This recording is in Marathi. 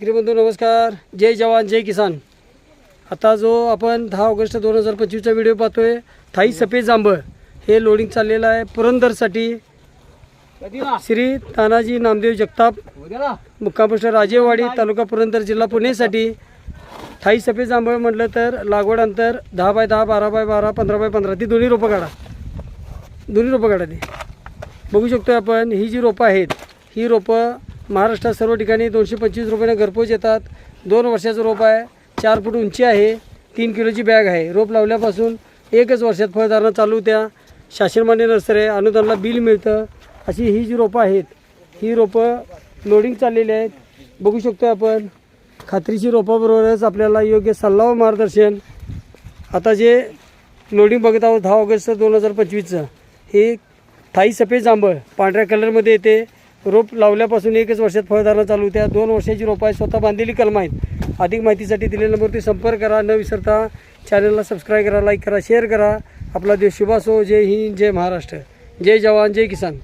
बंधू नमस्कार. जय जवान जय किसान. आता जो आपण दहा ऑगस्ट दोन हजार पंचवीसचा व्हिडिओ पाहतोय थाई सफेद जांभळ. हे लोडिंग चाललेलं आहे पुरंदरसाठी. श्री तानाजी नामदेव जगताप मुक्कामपोस्ट राजेवाडी तालुका पुरंदर जिल्हा पुणेसाठी. थाई सफेद जांभळ म्हटलं तर लागवड अंतर दहा बाय दहा बारा बाय बारा पंधरा बाय पंधरा. ती दोन्ही रोपं काढा. दोन्ही रोपं काढा ती. बघू शकतो आपण ही जी रोपं आहेत ही रोपं महाराष्ट्रात सर्व ठिकाणी दोनशे पंचवीस रुपयानं घरपोच येतात. दोन वर्षाचं रोप आहे. चार फूट उंची आहे. तीन किलोची बॅग आहे. रोप लावल्यापासून एकच वर्षात फळधारणा चालू त्या शासनमान्य नर्सरी अनुदानाला बिल मिळतं. अशी ही जी रोपं आहेत ही रोपं लोडिंग चाललेली आहेत. बघू शकतो आपण खात्रीची रोपाबरोबरच आपल्याला योग्य सल्ला व मार्गदर्शन. आता जे लोडिंग बघत आहोत दहा ऑगस्ट दोन हजार पंचवीसचं हे थाई सफेद जांभळ पांढऱ्या कलरमध्ये येते. रोप लावल्यापासून एकच वर्षात फळधारणा चालू त्या दोन वर्षाची रोपं आहे स्वतः बांधलेली कलम आहेत. अधिक माहितीसाठी दिलेल्या नंबरवरती संपर्क करा. न विसरता चॅनलला सबस्क्राईब करा लाईक करा शेअर करा. आपला देश शुभासो. जय हिंद जय महाराष्ट्र. जय जवान जय किसान.